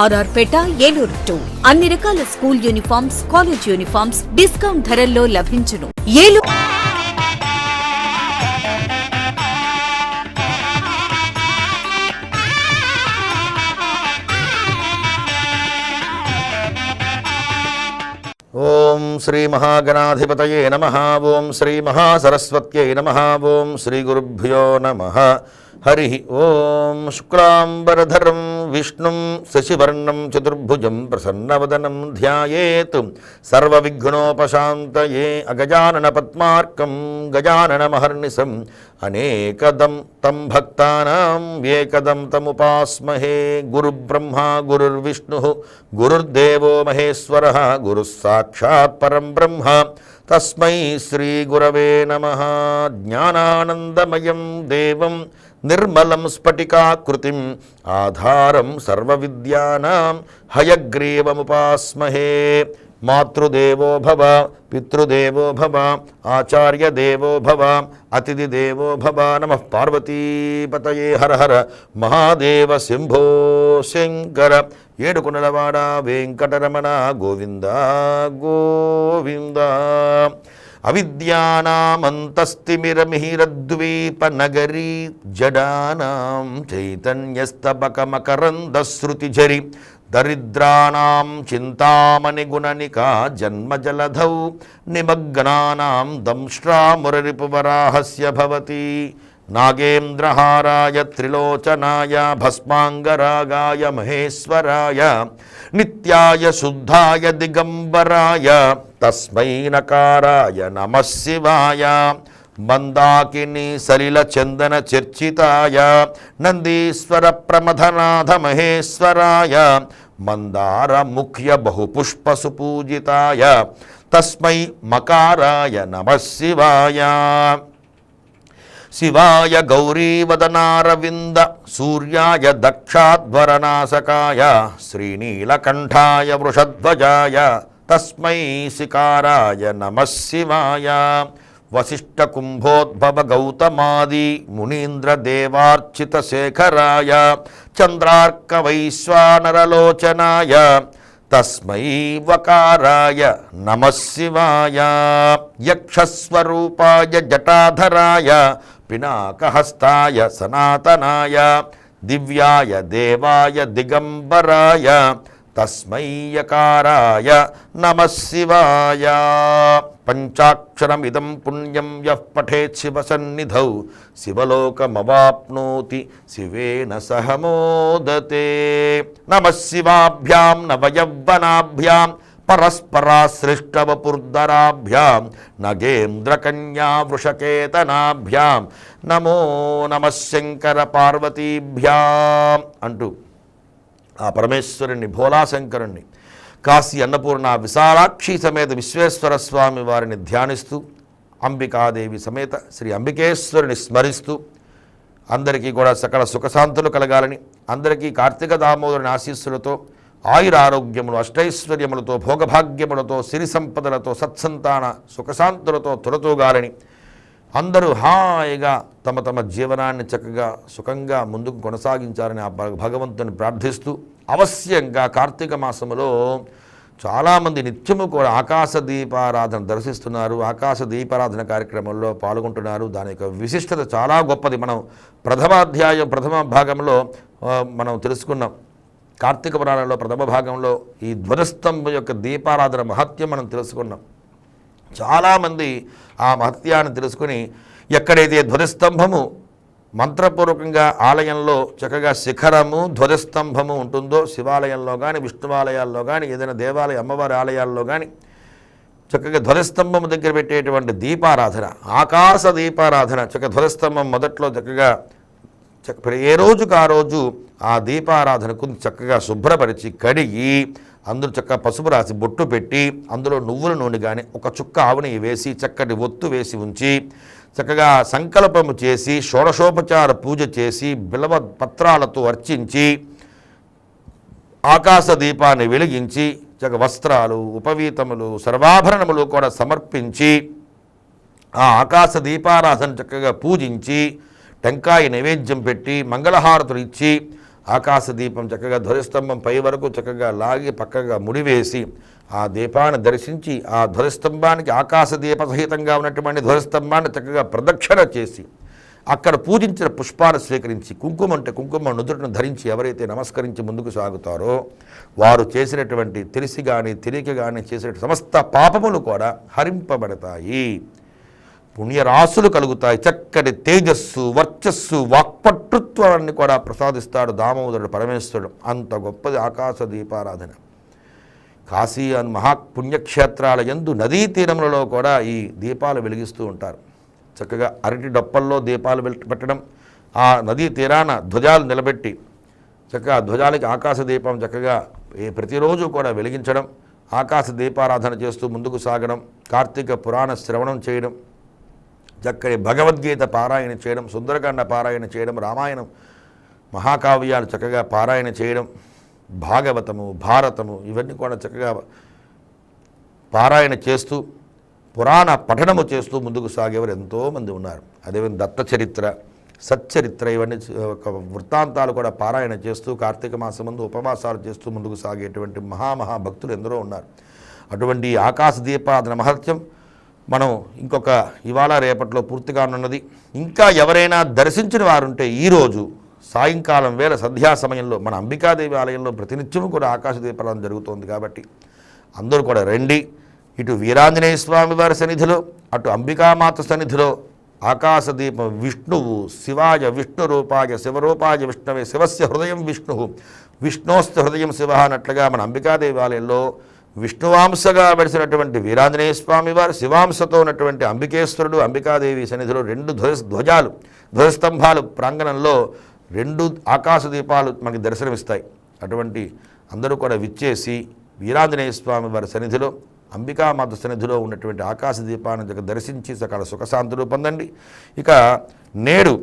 R R Peta Eluru two. అన్ని రకాల school uniforms college uniforms discount ధరల్లో లభించును. ఏలూరు ఓం శ్రీ మహాగణాధిపతయే నమ. ఓం శ్రీ మహాసరస్వత్యై నమ. ఓం శ్రీ గురుభ్యో నమ. హరి ఓం శుక్లాంబరధరం విష్ణుం శశివర్ణం చతుర్భుజం ప్రసన్నవదనం ధ్యాయేత్. సర్వవిఘ్నోపశాంతయే అగజానన పద్మార్కం గజానన మహర్నిశం. అనేకదం తం భక్తానాం ఏకదం తముపాస్మహే. గురుబ్రహ్మా గురుర్విష్ణు గురుర్దేవో మహేశ్వర గురుస్సాక్షాత్ పరం బ్రహ్మ. తస్మై శ్రీగురవే నమ. జ్ఞానానందమయం దేవం. నిర్మలం స్ఫటికాకృతిం ఆధారం సర్వవిద్యానాం హయగ్రీవముపాస్మహే. మాతృదేవో భవ పితృదేవో భవ ఆచార్యదేవో భవ అతిథిదేవో భవ. నమ పార్వతీపతయే హర హర. మహాదేవ శంభో శంకర. ఏడుకొండలవాడ వెంకటరమణ గోవింద గోవింద. అవిద్యానామంతస్తిమిరమిహిరద్వీపనగరీ జడానాం చైతన్యస్తబకమకరందశ్రుతిఝరి దరిద్రాణం చింతామణిగుణనికా జన్మజలధౌ నిమగ్నానాం దంష్ట్రామురరిపువరాహస్య భవతి నాగేంద్రహారాయ త్రిలోచనాయ భస్మాంగరాగాయ మహేశ్వరాయ నిత్యాయ శుద్ధాయ దిగంబరాయ తస్మై నకారాయ నమః శివాయ. మందాకిని సలిల చందన చర్చితాయ. నందీశ్వర ప్రమథనాథ మహేశ్వరాయ. మందార ముఖ్య బహుపుష్ప సుపూజితాయ. తస్మై మకారాయ నమః శివాయ. శివాయ గౌరీవదనారవింద సూర్యాయ దక్షాధ్వరనాశకాయ శ్రీనీలకంఠాయ వృషధ్వజాయ. తస్మై శికారాయ నమః శివాయ. వశిష్ఠకుంభోద్భవ గౌతమాది మునీంద్రదేవార్చిత శేఖరాయ. చంద్రార్క వైశ్వానరలోచనాయ తస్మై వకారాయ నమః శివాయ. యక్షస్వరూపాయ జటాధరాయ. పినాకహస్తాయ సనాతనాయ. దివ్యాయ దేవాయ దిగంబరాయ. తస్మై యకారాయ శివాయ. పంచాక్షరమిదం పుణ్యం యః పఠేత్ శివసన్నిధౌ శివలోకమవాప్నోతి శివేన సహ మోదతే. నమః శివాభ్యాం నవయవ్వనాభ్యాం పరస్పరాశ్లిష్టవపుర్ధరాభ్యాం నగేంద్రకన్యా వృషకేతనాభ్యాం. నమో నమః శంకర పార్వతీభ్యాం అంటూ ఆ పరమేశ్వరుణ్ణి భోలాశంకరుణ్ణి కాశీ అన్నపూర్ణ విశాలాక్షి సమేత విశ్వేశ్వర స్వామి వారిని ధ్యానిస్తూ అంబికాదేవి సమేత శ్రీ అంబికేశ్వరుని స్మరిస్తూ అందరికీ కూడా సకల సుఖశాంతులు కలగాలని అందరికీ కార్తీక దామోదరుని ఆశీస్సులతో ఆయుర ఆరోగ్యములు అష్టైశ్వర్యములతో భోగభాగ్యములతో సిరి సంపదలతో సత్సంతాన సుఖశాంతులతో తులతూగాలని అందరూ హాయిగా తమ తమ జీవనాన్ని చక్కగా సుఖంగా ముందుకు కొనసాగించాలని ఆ భగ- భగవంతుని ప్రార్థిస్తూ అవశ్యంగా కార్తీక మాసంలో చాలామంది నిత్యము కూడా ఆకాశ దీపారాధన దర్శిస్తున్నారు. ఆకాశ దీపారాధన కార్యక్రమంలో పాల్గొంటున్నారు. దాని యొక్క విశిష్టత చాలా గొప్పది. మనం ప్రథమాధ్యాయం ప్రథమ భాగంలో మనం తెలుసుకున్నాం. కార్తీక పురాణంలో ప్రథమ భాగంలో ఈ ధ్వజస్తంభం యొక్క దీపారాధన మహత్యం మనం తెలుసుకున్నాం. చాలామంది ఆ మహత్యాన్ని తెలుసుకుని ఎక్కడైతే ధ్వజస్తంభము మంత్రపూర్వకంగా ఆలయంలో చక్కగా శిఖరము ధ్వజస్తంభము ఉంటుందో శివాలయంలో కానీ విష్ణువాలయాల్లో కానీ ఏదైనా దేవాలయ అమ్మవారి ఆలయాల్లో కానీ చక్కగా ధ్వజస్తంభం దగ్గర పెట్టేటువంటి దీపారాధన ఆకాశ దీపారాధన చక్కగా ధ్వజస్తంభం మొదట్లో చక్కగా చక్క ఏ రోజుకు ఆ రోజు ఆ దీపారాధనకు చక్కగా శుభ్రపరిచి కడిగి అందులో చక్కగా పసుపు రాసి బొట్టు పెట్టి అందులో నువ్వుల నూనె కానీ ఒక చుక్క ఆవుని వేసి చక్కటి ఒత్తు వేసి ఉంచి చక్కగా సంకల్పము చేసి షోడశోపచార పూజ చేసి బిలవ పత్రాలతో అర్చించి ఆకాశ దీపాన్ని వెలిగించి చక్క వస్త్రాలు ఉపవీతములు సర్వాభరణములు కూడా సమర్పించి ఆ ఆకాశ దీపారాధన చక్కగా పూజించి టెంకాయ నైవేద్యం పెట్టి మంగళహారతులు ఇచ్చి ఆకాశ దీపం చక్కగా ధ్వజస్తంభం పై వరకు చక్కగా లాగి పక్కగా ముడివేసి ఆ దీపాన్ని దర్శించి ఆ ధ్వజస్తంభానికి ఆకాశ దీప సహితంగా ఉన్నటువంటి ధ్వజస్తంభాన్ని చక్కగా ప్రదక్షిణ చేసి అక్కడ పూజించిన పుష్పాలు స్వీకరించి కుంకుమ అంటే కుంకుమ నుదుటను ధరించి ఎవరైతే నమస్కరించి ముందుకు సాగుతారో వారు చేసినటువంటి తెలిసి కానీ తెలియక కానీ చేసిన సమస్త పాపములు కూడా హరింపబడతాయి. పుణ్యరాశులు కలుగుతాయి. చక్కటి తేజస్సు వర్చస్సు వాక్పట్టుత్వాన్ని కూడా ప్రసాదిస్తాడు దామోదరుడు పరమేశ్వరుడు. అంత గొప్పది ఆకాశ దీపారాధన. కాశీ అని మహాపుణ్యక్షేత్రాల యందు నదీ తీరములలో కూడా ఈ దీపాలు వెలిగిస్తూ ఉంటారు. చక్కగా అరటి డొప్పల్లో దీపాలు పెట్టడం ఆ నదీ తీరాన ధ్వజాలు నిలబెట్టి చక్కగా ధ్వజాలకి ఆకాశ దీపం చక్కగా ప్రతిరోజు కూడా వెలిగించడం ఆకాశ దీపారాధన చేస్తూ ముందుకు సాగడం కార్తీక పురాణ శ్రవణం చేయడం చక్కని భగవద్గీత పారాయణ చేయడం సుందరకాండ పారాయణ చేయడం రామాయణం మహాకావ్యాలు చక్కగా పారాయణ చేయడం భాగవతము భారతము ఇవన్నీ కూడా చక్కగా పారాయణ చేస్తూ పురాణ పఠనము చేస్తూ ముందుకు సాగేవారు ఎంతోమంది ఉన్నారు. అదేవిధంగా దత్త చరిత్ర సచ్చరిత్ర ఇవన్నీ ఒక వృత్తాంతాలు కూడా పారాయణ చేస్తూ కార్తీక మాసం ముందు ఉపవాసాలు చేస్తూ ముందుకు సాగేటువంటి మహామహాభక్తులు ఎందరో ఉన్నారు. అటువంటి ఆకాశ దీపాదన మహత్యం మనం ఇంకొక ఇవాళ రేపట్లో పూర్తిగా ఉన్నది ఇంకా ఎవరైనా దర్శించిన వారుంటే ఈరోజు సాయంకాలం వేళ సంధ్యా సమయంలో మన అంబికాదేవి ఆలయంలో ప్రతినిత్యం కూడా ఆకాశ దీపాలం జరుగుతోంది కాబట్టి అందరూ కూడా రండి. ఇటు వీరాంజనేయ స్వామి వారి సన్నిధిలో అటు అంబికామాత సన్నిధిలో ఆకాశ దీపం విష్ణువు శివాయ విష్ణు రూపాయ శివరూపాయ విష్ణవే శివస్య హృదయం విష్ణు విష్ణోస్త హృదయం శివ అన్నట్లుగా మన అంబికాదేవి ఆలయంలో విష్ణువాంశగా వెలిసినటువంటి వీరాంజనేయ స్వామి వారు శివాంశతో ఉన్నటువంటి అంబికేశ్వరుడు అంబికాదేవి సన్నిధిలో రెండు ధ్వజ ధ్వజాలు ధ్వజస్తంభాలు ప్రాంగణంలో రెండు ఆకాశ దీపాలు మనకి దర్శనమిస్తాయి. అటువంటి అందరూ కూడా విచ్చేసి వీరాంజనేయ స్వామి వారి సన్నిధిలో అంబికామాత సన్నిధిలో ఉన్నటువంటి ఆకాశ దీపాన్ని దర్శించి సకాల సుఖశాంతులు పొందండి. ఇక నేడు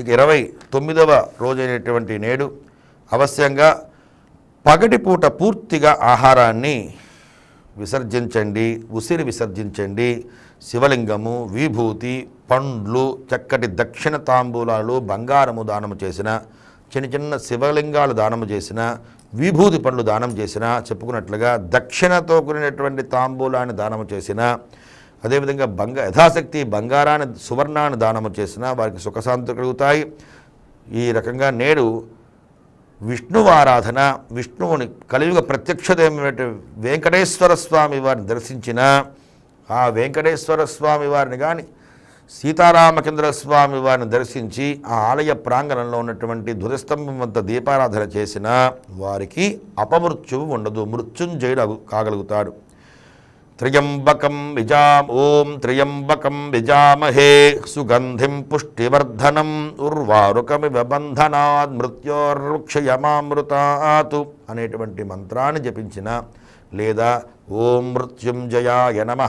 ఇక ఇరవై తొమ్మిదవ రోజైనటువంటి నేడు అవశ్యంగా పగటిపూట పూర్తిగా ఆహారాన్ని విసర్జించండి ఉసిరి విసర్జించండి. శివలింగము విభూతి పండ్లు చక్కటి దక్షిణ తాంబూలాలు బంగారము దానము చేసిన చిన్న చిన్న శివలింగాలు దానము చేసిన విభూతి పండ్లు దానం చేసిన చెప్పుకున్నట్లుగా దక్షిణతో కూడినటువంటి తాంబూలాన్ని దానము చేసిన అదేవిధంగా బంగ యథాశక్తి బంగారాన్ని సువర్ణాన్ని దానము చేసిన వారికి సుఖశాంతి కలుగుతాయి. ఈ రకంగా నేడు విష్ణువారాధన విష్ణువుని కలియుగ ప్రత్యక్షదేమైనటువంటి వెంకటేశ్వర స్వామి వారిని దర్శించిన ఆ వెంకటేశ్వర స్వామి వారిని కానీ సీతారామచంద్ర స్వామి వారిని దర్శించి ఆ ఆలయ ప్రాంగణంలో ఉన్నటువంటి ధ్వజస్తంభం వద్ద దీపారాధన చేసిన వారికి అపమృత్యువు ఉండదు మృత్యుంజయుడు కాగలుగుతాడు. త్ర్యంబకం విజాం ఓం త్ర్యంబకం విజామహే సుగంధిం పుష్టివర్ధనం ఉర్వారుకమివ బంధనాద్ మృత్యోర్వృక్షయమామృతాతు అనేటువంటి మంత్రాన్ని జపించిన లేదా ఓం మృత్యుంజయాయ నమ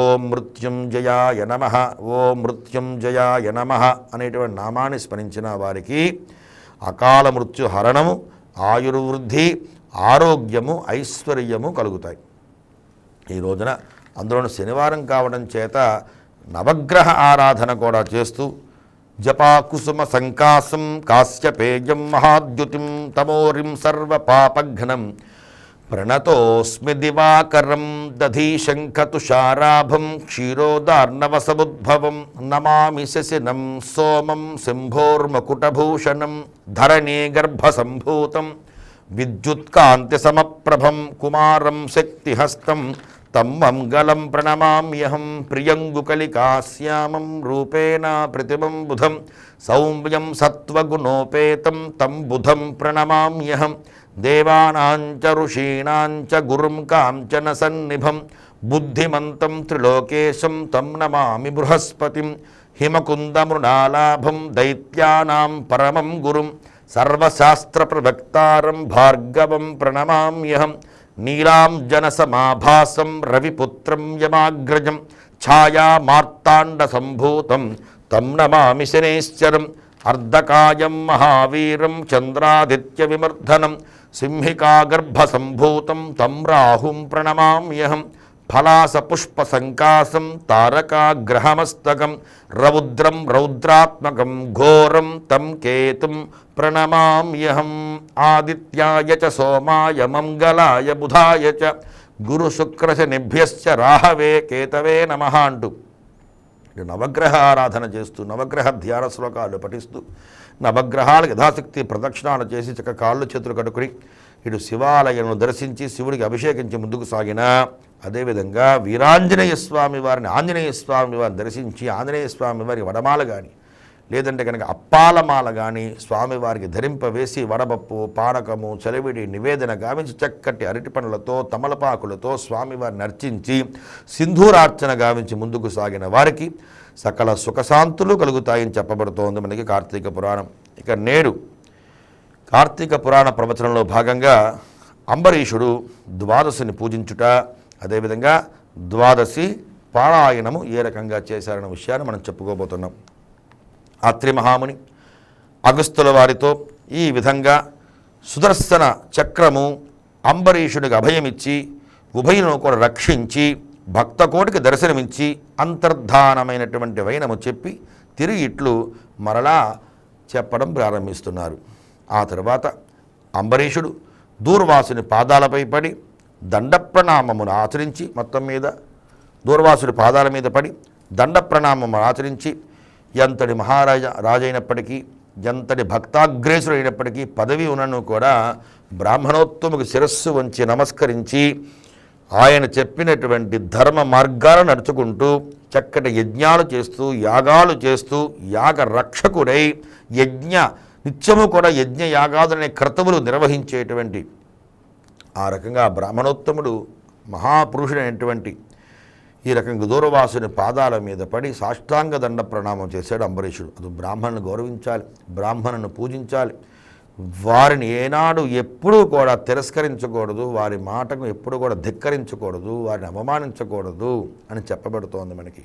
ఓం మృత్యుంజయాయ నమ ఓం మృత్యుంజయాయ నమ అనేటువంటి నామాన్ని స్మరించిన వారికి అకాల మృత్యు హరణము ఆయుర్వృద్ధి ఆరోగ్యము ఐశ్వర్యము కలుగుతాయి. ఈ రోజున అందులోనూ శనివారం కావడం చేత నవగ్రహ ఆరాధన కూడా చేస్తూ జపాకుసుమ సంకాసం కాశ్యపేయం మహాద్యుతిం తమోరిం సర్వ పాపఘ్నం ప్రణతోస్మి దివాకరం దధీశంఖతుషారాభం క్షీరోదార్ణవసముద్భవం నమామి శశినం సోమం శంభోర్మకుటభూషణం ధరణీ గర్భసంభూతం విద్యుత్కాంతి సమప్రభం కుమారం శక్తిహస్తం తం మంగళం ప్రణమామ్యహం ప్రియంగుకలికాశ్యామం రూపేణ ప్రతిమం బుధం సౌమ్యం సత్వగుణోపేతం తం బుధం ప్రణమామ్యహం దేవానాంచ ఋషీణాంచ గురుం కాంచన సన్నిభం బుద్ధిమంతం త్రిలోకేశం తం నమామి బృహస్పతిం హిమకుందమృణాలాభం దైత్యానాం పరమం గురుం సర్వశాస్త్రప్రవక్తారం భార్గవం ప్రణమామ్యహం నీలాంజనసమాభాసం రవిపుత్రం యమాగ్రజం ఛాయామార్తాండసంభూతం తం నమామి శనేశ్వరం అర్ధకాయం మహావీరం చంద్రాదిత్య విమర్ధనం సింహికాగర్భసంభూతం తం రాహుం ప్రణమామ్యహం ఫలాసపుష్పసంకాసం తారకాగ్రహమస్తకం రౌద్రం రౌద్రాత్మకం ఘోరం తం కేతుం ప్రణమామ్యహం ఆదిత్యాయ చ సోమాయ మంగళాయ బుధాయ చ గురుశుక్రశనిభ్యశ్చ రాహవే కేతవే నమ అంటూ. ఇటు నవగ్రహ ఆరాధన చేస్తూ నవగ్రహ ధ్యాన శ్లోకాలు పఠిస్తూ నవగ్రహాలకు యథాశక్తి ప్రదక్షిణాలు చేసి చక్క కాళ్ళు చేతులు కట్టుకుని ఇటు శివాలయను దర్శించి శివుడికి అభిషేకించి ముందుకు సాగిన అదేవిధంగా వీరాంజనేయ స్వామి వారిని ఆంజనేయ స్వామి వారిని దర్శించి ఆంజనేయ స్వామి వారి వడమాల కానీ లేదంటే కనుక అప్పాలమాల కానీ స్వామివారికి ధరింపవేసి వడపప్పు పానకము చలివిడి నివేదన గావించి చక్కటి అరటి పనులతో తమలపాకులతో స్వామివారిని అర్చించి సింధూరార్చన గావించి ముందుకు సాగిన వారికి సకల సుఖశాంతులు కలుగుతాయని చెప్పబడుతోంది మనకి కార్తీక పురాణం. ఇక నేడు కార్తీక పురాణ ప్రవచనంలో భాగంగా అంబరీషుడు ద్వాదశిని పూజించుట అదేవిధంగా ద్వాదశి పారాయణము ఏ రకంగా చేశారన్న విషయాన్ని మనం చెప్పుకోబోతున్నాం. అత్రి మహాముని అగస్తుల వారితో ఈ విధంగా సుదర్శన చక్రము అంబరీషుడికి అభయమిచ్చి ఉభయను కూడా రక్షించి భక్తకోటికి దర్శనమిచ్చి అంతర్ధానమైనటువంటి వైనము చెప్పి తిరిగి ఇట్లు మరలా చెప్పడం ప్రారంభిస్తున్నారు. ఆ తర్వాత అంబరీషుడు దూర్వాసుని పాదాలపై పడి దండప్రణామమును ఆచరించి మొత్తం మీద దూర్వాసుడి పాదాల మీద పడి దండ ప్రణామము ఆచరించి ఎంతటి మహారాజా రాజైనప్పటికీ ఎంతటి భక్తాగ్రేసుడైనప్పటికీ పదవి ఉన్నను కూడా బ్రాహ్మణోత్తముకు శిరస్సు వంచి నమస్కరించి ఆయన చెప్పినటువంటి ధర్మ మార్గాలను నడుచుకుంటూ చక్కటి యజ్ఞాలు చేస్తూ యాగాలు చేస్తూ యాగ రక్షకుడై యజ్ఞ నిత్యము కూడా యజ్ఞ యాగాదులనే క్రతువులు నిర్వహించేటువంటి ఆ రకంగా బ్రాహ్మణోత్తముడు మహాపురుషుడైనటువంటి ఈ రకంగా దూరవాసుని పాదాల మీద పడి సాష్టాంగ దండ ప్రణామం చేశాడు అంబరీషుడు. అది బ్రాహ్మణుని గౌరవించాలి బ్రాహ్మణుని పూజించాలి. వారిని ఏనాడు ఎప్పుడూ కూడా తిరస్కరించకూడదు వారి మాటకు ఎప్పుడు కూడా ధిక్కరించకూడదు వారిని అవమానించకూడదు అని చెప్పబడుతోంది మనకి.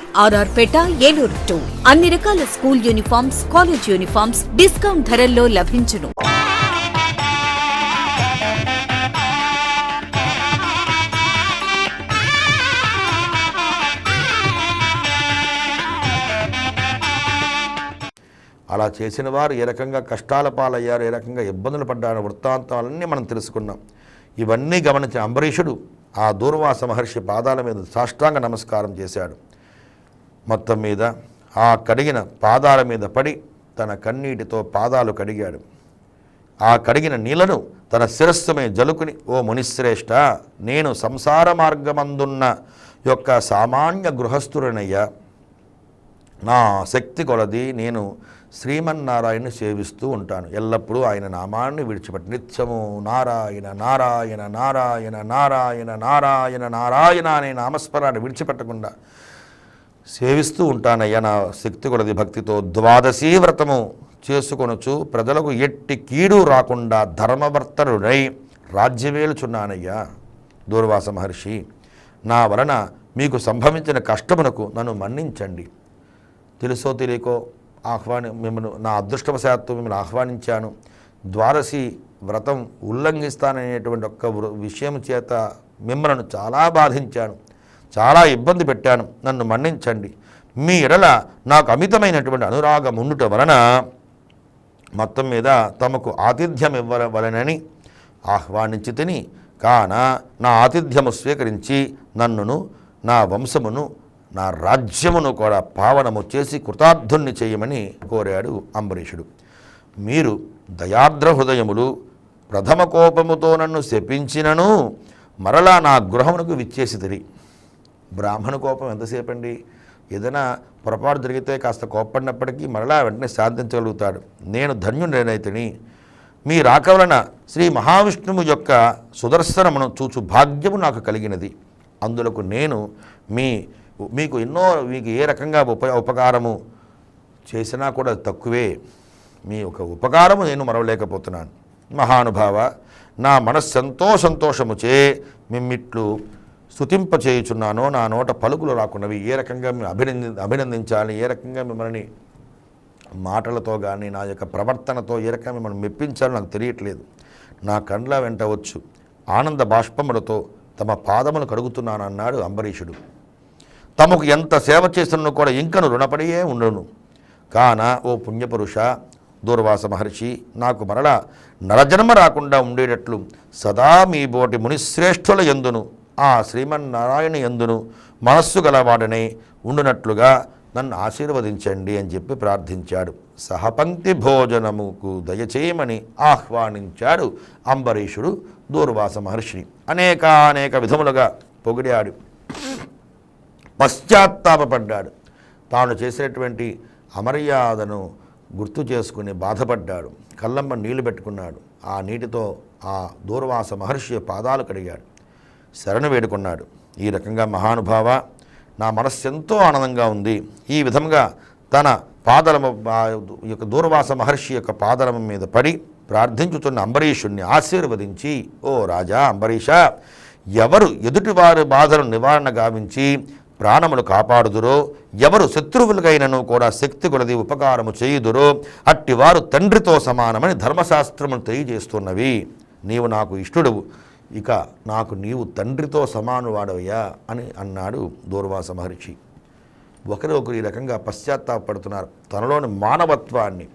R R Peta Eluru two. అన్ని రకాల school uniforms college uniforms discount ధరల్లో లభించును. అలా చేసిన వారు ఏ రకంగా కష్టాల పాలయ్యారు ఏ రకంగా ఇబ్బందులు పడ్డారు వృత్తాంతాలన్నీ మనం తెలుసుకున్నాం. ఇవన్నీ గమనించిన అంబరీషుడు ఆ దూర్వాస మహర్షి పాదాల మీద సాష్టాంగ నమస్కారం చేశాడు. మొత్తం మీద ఆ కడిగిన పాదాల మీద పడి తన కన్నీటితో పాదాలు కడిగాడు. ఆ కడిగిన నీళ్ళను తన శిరస్సుమే జలుకుని ఓ మునిశ్రేష్ఠ నేను సంసార మార్గమందున్న యొక్క సామాన్య గృహస్థుడనయ్యా. నా శక్తి కొలది నేను శ్రీమన్నారాయణని సేవిస్తూ ఉంటాను. ఎల్లప్పుడూ ఆయన నామాన్ని విడిచిపెట్టి. నిత్యము నారాయణ నారాయణ నారాయణ నారాయణ నారాయణ నారాయణ అనే నామస్మరాన్ని విడిచిపెట్టకుండా సేవిస్తూ ఉంటానయ్యా నా శక్తి కొలది భక్తితో. ద్వాదశీ వ్రతము చేసుకొనొచ్చు ప్రజలకు ఎట్టి కీడు రాకుండా ధర్మవర్తరుడై రాజ్యమేలుచున్నానయ్యా దూర్వాస మహర్షి. నా వలన మీకు సంభవించిన కష్టమునకు నన్ను మన్నించండి. తెలుసో తెలియకో ఆహ్వాని మిమ్మల్ని నా అదృష్టవశాత్తు మిమ్మల్ని ఆహ్వానించాను. ద్వాదశి వ్రతం ఉల్లంఘిస్తాననేటువంటి ఒక్క విషయం చేత మిమ్మల్ని చాలా బాధించాను. చాలా ఇబ్బంది పెట్టాను. నన్ను మన్నించండి. మీ ఎడల నాకు అమితమైనటువంటి అనురాగం ఉండుట వలన మొత్తం మీద తమకు ఆతిథ్యం ఇవ్వవలనని ఆహ్వానించి తిని కాన నా ఆతిథ్యము స్వీకరించి నన్నును నా వంశమును నా రాజ్యమును కూడా పావనము చేసి కృతార్థుణ్ణి చేయమని కోరాడు అంబరీషుడు. మీరు దయార్ద్ర హృదయములు ప్రథమ కోపముతో నన్ను శపించినను మరలా నా గృహమునకు విచ్చేసి తిరిగి బ్రాహ్మణ కోపం ఎంతసేపు అండి ఏదైనా పొరపాటు జరిగితే కాస్త కోప్పడినప్పటికీ మరలా వెంటనే శాంతించగలుగుతాడు. నేను ధన్యుడైనైతిని. మీ రాక వలన శ్రీ మహావిష్ణువు యొక్క సుదర్శనమును చూచు భాగ్యము నాకు కలిగినది. అందులకు నేను మీ మీకు ఎన్నో మీకు ఏ రకంగా ఉప ఉపకారము చేసినా కూడా తక్కువే. మీ ఒక ఉపకారము నేను మరవలేకపోతున్నాను. మహానుభావ నా మనస్సెంతో సంతోషముచే మిమ్మిట్లు స్థుతింపచేయుచున్నానో నా నోట పలుకులు రాకున్నవి. ఏ రకంగా మేము అభినంది అభినందించాలి ఏ రకంగా మిమ్మల్ని మాటలతో కానీ నా యొక్క ప్రవర్తనతో ఏ రకంగా మిమ్మల్ని మెప్పించాలో నాకు తెలియట్లేదు. నా కండ్ల వెంట వచ్చు. ఆనంద బాష్పములతో తమ పాదములు కడుగుతున్నాను అన్నాడు అంబరీషుడు. తమకు ఎంత సేవ చేస్తున్నా కూడా ఇంకను రుణపడియే ఉండను. కాన ఓ పుణ్యపురుష దూర్వాస మహర్షి నాకు మరలా నరజన్మ రాకుండా ఉండేటట్లు సదా మీ బోటి మునిశ్రేష్ఠుల ఎందును? ఆ శ్రీమన్నారాయణ ఎందును మనస్సు గలవాడనే ఉండునట్లుగా నన్ను ఆశీర్వదించండి అని చెప్పి ప్రార్థించాడు. సహపంక్తి భోజనముకు దయచేయమని ఆహ్వానించాడు అంబరీషుడు దూర్వాస మహర్షిని. అనేకానేక విధములుగా పొగిడాడు. పశ్చాత్తాపడ్డాడు తాను చేసినటువంటి అమర్యాదను గుర్తు చేసుకుని బాధపడ్డాడు. కళ్ళమ్మ నీళ్ళు పెట్టుకున్నాడు. ఆ నీటితో ఆ దూర్వాస మహర్షి పాదాలు కడిగాడు. శరణు వేడుకున్నాడు. ఈ రకంగా మహానుభావ నా మనస్సు ఎంతో ఆనందంగా ఉంది. ఈ విధంగా తన పాదలము యొక్క దూర్వాస మహర్షి యొక్క పాదలము మీద పడి ప్రార్థించుతున్న అంబరీషుణ్ణి ఆశీర్వదించి ఓ రాజా అంబరీష ఎవరు ఎదుటివారి బాధలను నివారణ గావించి ప్రాణములు కాపాడుదురో ఎవరు శత్రువులకైనను కూడా శక్తి కొలది ఉపకారము చేయుదురో అట్టివారు తండ్రితో సమానమని ధర్మశాస్త్రములు తెలియజేస్తున్నవి. నీవు నాకు ఇష్టడువు. ఇక నాకు నీవు తండ్రితో సమానువాడవయ్యా అని అన్నాడు దూర్వాస మహర్షి. ఒకరు ఒకరు ఈ రకంగా పశ్చాత్తాపడుతున్నారు. తనలోని మానవత్వాన్ని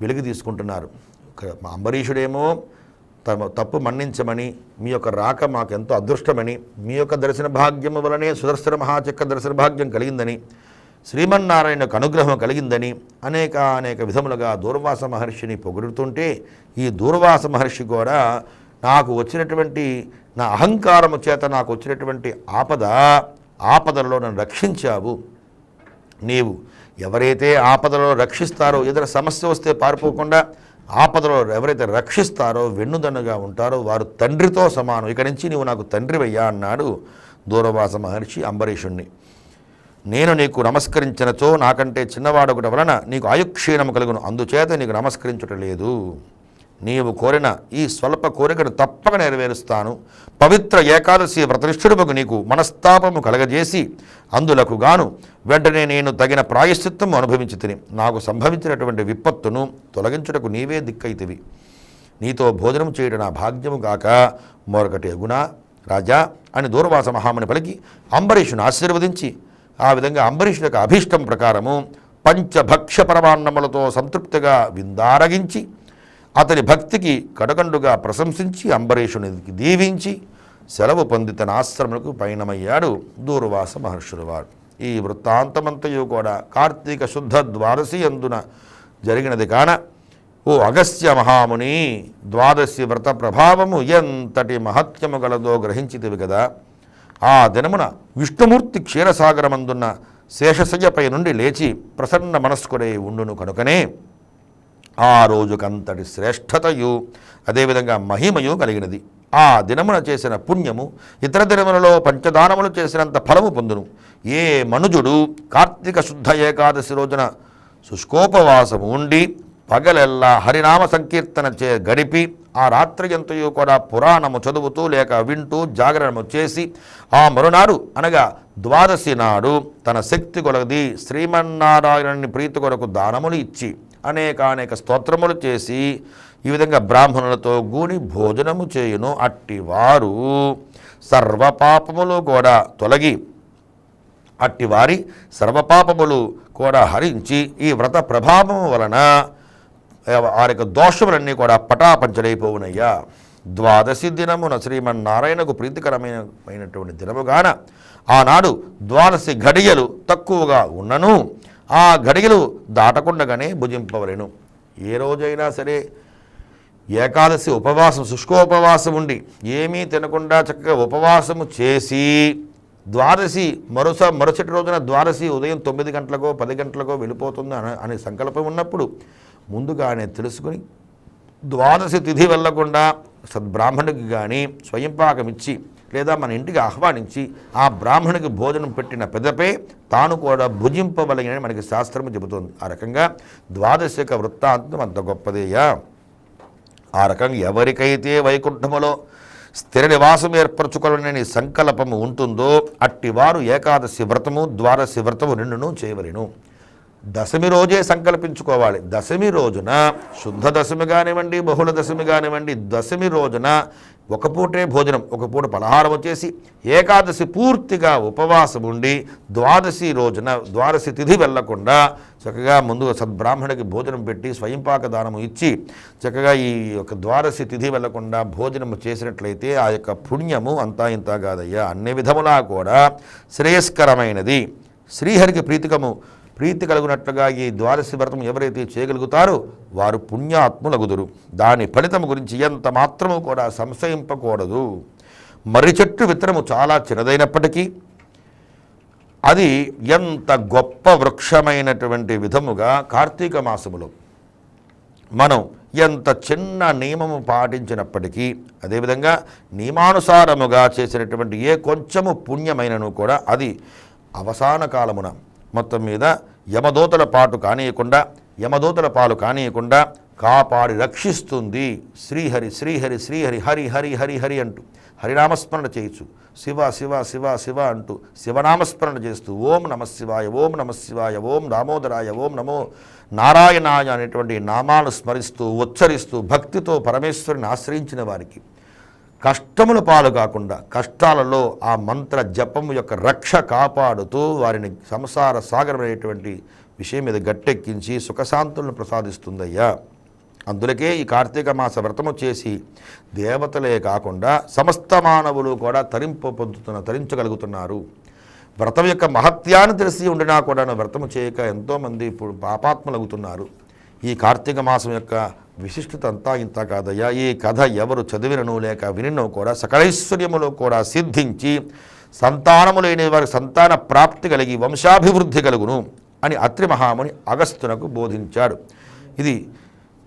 వెలికి తీసుకుంటున్నారు. ఒక మా అంబరీషుడేమో తమ తప్పు మన్నించమని మీ యొక్క రాక మాకు ఎంతో అదృష్టమని మీ యొక్క దర్శన భాగ్యము వలనే సుదర్శన మహాచక్ర దర్శన భాగ్యం కలిగిందని శ్రీమన్నారాయణకు అనుగ్రహం కలిగిందని అనేక అనేక విధములుగా దూర్వాస మహర్షిని పొగుడుతుంటే ఈ దూర్వాస మహర్షి కూడా నాకు వచ్చినటువంటి నా అహంకారము చేత నాకు వచ్చినటువంటి ఆపద ఆపదలలో నన్ను రక్షించావు. నీవు ఎవరైతే ఆపదలో రక్షిస్తారో ఏదైనా సమస్య వస్తే పారిపోకుండా ఆపదలో ఎవరైతే రక్షిస్తారో వెన్నుదన్నుగా ఉంటారో వారు తండ్రితో సమానం. ఇక్కడి నుంచి నీవు నాకు తండ్రివయ్యా అన్నాడు దూరవాస మహర్షి అంబరీషుణ్ణి. నేను నీకు నమస్కరించినచో నాకంటే చిన్నవాడొకటి వలన నీకు ఆయుక్షీణము కలుగును. అందుచేత నీకు నమస్కరించుట లేదు. నీవు కోరిన ఈ స్వల్ప కోరికను తప్పక నెరవేరుస్తాను. పవిత్ర ఏకాదశి వ్రతనిష్ఠుడుమకు నీకు మనస్తాపము కలగజేసి అందులకు గాను వెంటనే నేను తగిన ప్రాయశ్చిత్తము అనుభవించి తిని నాకు సంభవించినటువంటి విపత్తును తొలగించుటకు నీవే దిక్కైతివి నీతో భోజనం చేయడం నా భాగ్యము కాక మరొకటి అగునా రాజా అని దూర్వాస మహాముని పలికి అంబరీషును ఆశీర్వదించి ఆ విధంగా అంబరీషుని యొక్క అభీష్టం ప్రకారము పంచభక్ష్య పరమాన్నములతో సంతృప్తిగా విందారగించి అతని భక్తికి కడకండుగా ప్రశంసించి అంబరీషునికి దీవించి సెలవు పొంది తన ఆశ్రమకు పయనమయ్యాడు దూర్వాస మహర్షుల వారు. ఈ వృత్తాంతమంతయు కూడా కార్తీక శుద్ధ ద్వాదశి అందున జరిగినది కాన ఓ అగస్త్య మహాముని ద్వాదశి వ్రత ప్రభావము ఎంతటి మహత్యము గలదో గ్రహించితివి కదా ఆ దినమున విష్ణుమూర్తి క్షీరసాగరమందున్న శేషశయ్యపై నుండి లేచి ప్రసన్న మనస్కుడై ఉండును కనుకనే ఆ రోజుకంతటి శ్రేష్టతయు అదేవిధంగా మహిమయు కలిగినది. ఆ దినమున చేసిన పుణ్యము ఇతర దినములలో పంచదానములు చేసినంత ఫలము పొందును. ఏ మనుజుడు కార్తీక శుద్ధ ఏకాదశి రోజున శుష్కోపవాసము ఉండి పగలెల్లా హరినామ సంకీర్తన చే గడిపి ఆ రాత్రి ఎంతయు కూడా పురాణము చదువుతూ లేక వింటూ జాగరణము చేసి ఆ మరునాడు అనగా ద్వాదశి నాడు తన శక్తి కొలది శ్రీమన్నారాయణుని ప్రీతి కొరకు దానములు ఇచ్చి అనేకానేక స్తోత్రములు చేసి ఈ విధంగా బ్రాహ్మణులతో గూడి భోజనము చేయును. అట్టివారు సర్వపాపములు కూడా తొలగి అట్టివారి సర్వపాపములు కూడా హరించి ఈ వ్రత ప్రభావము వలన వారి యొక్క దోషములన్నీ కూడా పటాపంచలైపోవునయ్యా. ద్వాదశి దినమున శ్రీమన్నారాయణకు ప్రీతికరమైనటువంటి దినముగాన ఆనాడు ద్వాదశి ఘడియలు తక్కువగా ఉన్నను. ఆ ఘడియలు దాటకుండగానే భుజింపవలను. ఏ రోజైనా సరే ఏకాదశి ఉపవాసం శుష్కోపవాసం ఉండి ఏమీ తినకుండా చక్కగా ఉపవాసము చేసి ద్వాదశి మరుస మరుసటి రోజున ద్వాదశి ఉదయం తొమ్మిది గంటలకో పది గంటలకో వెళ్ళిపోతుంది అనే సంకల్పం ఉన్నప్పుడు ముందుగానే తెలుసుకుని ద్వాదశి తిథి వెళ్ళకుండా సద్బ్రాహ్మణుడికి కానీ స్వయంపాకం ఇచ్చి లేదా మన ఇంటికి ఆహ్వానించి ఆ బ్రాహ్మణుడికి భోజనం పెట్టిన పెదపే తాను కూడా భుజింపవలగినని మనకి శాస్త్రము చెబుతుంది. ఆ రకంగా ద్వాదశిక వృత్తాంతం అంత గొప్పదేయా? ఆ రకంగా ఎవరికైతే వైకుంఠములో స్థిర నివాసం ఏర్పరచుకోవాలని సంకల్పము ఉంటుందో అట్టివారు ఏకాదశి వ్రతము ద్వాదశి వ్రతము నిండును చేయవలెను. దశమి రోజే సంకల్పించుకోవాలి. దశమి రోజున శుద్ధ దశమి కానివ్వండి బహుళ దశమి కానివ్వండి దశమి రోజున ఒక పూటే భోజనం ఒక పూట పలహారం వచ్చేసి ఏకాదశి పూర్తిగా ఉపవాసం ఉండి ద్వాదశి రోజున ద్వాదశి తిథి వెళ్ళకుండా చక్కగా ముందుగా సద్బ్రాహ్మణుడికి భోజనం పెట్టి స్వయంపాక దానము ఇచ్చి చక్కగా ఈ యొక్క ద్వాదశి తిథి వెళ్ళకుండా భోజనము చేసినట్లయితే ఆ యొక్క పుణ్యము అంతా ఇంత కాదయ్యా. అన్ని విధములా కూడా శ్రేయస్కరమైనది. శ్రీహరికి ప్రీతికము. ప్రీతి కలుగునట్లుగా ఈ ద్వాదశి వ్రతం ఎవరైతే చేయగలుగుతారో వారు పుణ్యాత్ములగుదురు. దాని ఫలితం గురించి ఎంత మాత్రము కూడా సంశయింపకూడదు. మర్రి చెట్టు విత్తనము చాలా చిన్నదైనప్పటికీ అది ఎంత గొప్ప వృక్షమైనటువంటి విధముగా కార్తీక మాసములో మనం ఎంత చిన్న నియమము పాటించినప్పటికీ అదేవిధంగా నియమానుసారముగా చేసినటువంటి ఏ కొంచెము పుణ్యమైనను కూడా అది అవసాన కాలమున మొత్తం మీద యమదూతల పాటు కానీయకుండా యమదూతల పాలు కానీయకుండా కాపాడి రక్షిస్తుంది. శ్రీహరి శ్రీహరి శ్రీహరి హరి హరి హరి హరి అంటూ. హరినామస్మరణ చేయొచ్చు శివ శివ శివ శివ అంటూ శివనామస్మరణ చేస్తూ ఓం నమశివాయ ఓం నమశివాయ ఓం దామోదరాయ ఓం నమో నారాయణాయ అనేటువంటి నామాలు స్మరిస్తూ ఉచ్చరిస్తూ భక్తితో పరమేశ్వరుని ఆశ్రయించిన వారికి కష్టముల పాలు కాకుండా కష్టాలలో ఆ మంత్ర జపము యొక్క రక్ష కాపాడుతూ వారిని సంసార సాగరమైనటువంటి విషయం మీద గట్టెక్కించి సుఖశాంతులను ప్రసాదిస్తుందయ్యా. అందులకే ఈ కార్తీక మాస వ్రతము చేసి దేవతలే కాకుండా సమస్త మానవులు కూడా తరింపు పొందుతున్న తరించగలుగుతున్నారు. వ్రతం యొక్క మహత్యాన్ని తెలిసి ఉండినా కూడా వ్రతము చేయక ఎంతోమంది ఇప్పుడు పాపాత్మలవుతున్నారు ఈ కార్తీక మాసం యొక్క విశిష్టత అంతా ఇంత కాదయ్యా. ఈ కథ ఎవరు చదివినను లేక వినినో కూడా సకలైశ్వర్యములో కూడా సిద్ధించి సంతానము లేని వారికి సంతాన ప్రాప్తి కలిగి వంశాభివృద్ధి కలుగును అని అత్రి మహాముని అగస్తునకు బోధించాడు. ఇది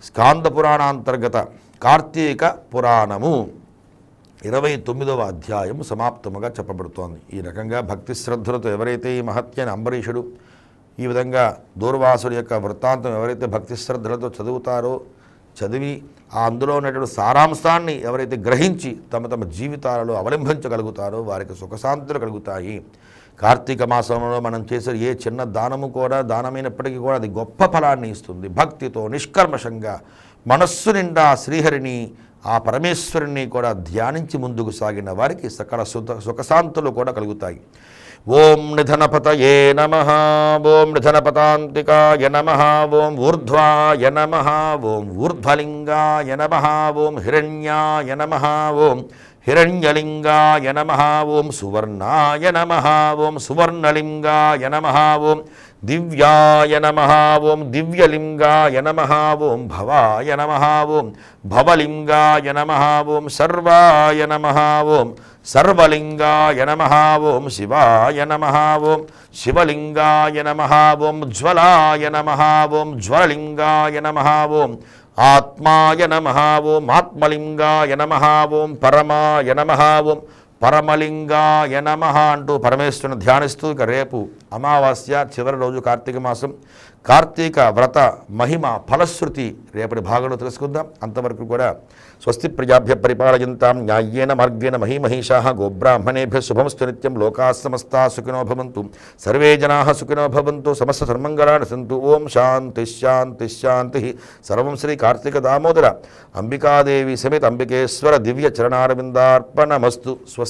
స్కాంద పురాణాంతర్గత కార్తీక పురాణము. ఇరవై తొమ్మిదవ అధ్యాయం సమాప్తముగా చెప్పబడుతోంది. ఈ రకంగా భక్తి శ్రద్ధలతో ఎవరైతే ఈ మహత్యాన్ని అంబరీషుడు ఈ విధంగా దూర్వాసుడి యొక్క వృత్తాంతం ఎవరైతే భక్తి శ్రద్ధలతో చదువుతారో చదివి ఆ అందులో ఉన్నటువంటి సారాంశాన్ని ఎవరైతే గ్రహించి తమ తమ జీవితాలలో అవలంబించగలుగుతారో వారికి సుఖశాంతులు కలుగుతాయి. కార్తీక మాసంలో మనం చేసే ఏ చిన్న దానము కూడా దానమైనప్పటికీ కూడా అది గొప్ప ఫలాన్ని ఇస్తుంది. భక్తితో నిష్కర్మషంగా మనస్సు నిండా శ్రీహరిని ఆ పరమేశ్వరుని కూడా ధ్యానించి ముందుకు సాగిన వారికి సకల సుఖ సుఖశాంతులు కూడా కలుగుతాయి. ఓం నిధనపతయే నమ ఓం నిధనపతాంతికాయ నమ ఓం ఊర్ధ్వాయ నమ ఓం ఊర్ధ్వలింగాయ నమ ఓం హిరణ్యాయ నమ ఓం హిరణ్యలింగాయ నమ ఓం సువర్ణాయ నమ ఓం సువర్ణలింగాయ నమ ఓం దివ్యాయ నమ ఓం దివ్యలింగాయ నమ ఓం భవాయ నమ ఓం భవలింగాయ నమ ఓం సర్వాయ నమ ఓం సర్వలింగాయ నమ ఓం శివాయ నమ ఓం శివలింగాయ నమ ఓం జ్వలాయ నమ పరమలింగాయ నమ అంటూ పరమేశ్వరుని ధ్యానిస్తూ ఇక రేపు అమావాస్య చివరి రోజు కార్తీక మాసం. కార్తీక వ్రత మహిమ ఫలశ్రుతి రేపటి భాగంలో తెలుసుకుందాం. అంతవరకు కూడా స్వస్తి ప్రజాభ్య పరిపాలయంతాం న్యాయేన మార్గేణ మహీమహీషా గోబ్రాహ్మణేభ్య శుభమస్తు నిత్యం లోకా సమస్తా సుఖినో భవంతు. సర్వే జనా సుఖినో భవంతు. సమస్త సన్మంగళాన్ని సంతు ఓం శాంతి శాంతి శాంతి. సర్వం శ్రీ కార్తీక దామోదర. అంబికాదేవి సమేత అంబికేశ్వర దివ్య చరణారవిందార్పణమస్తు. స్వస్తి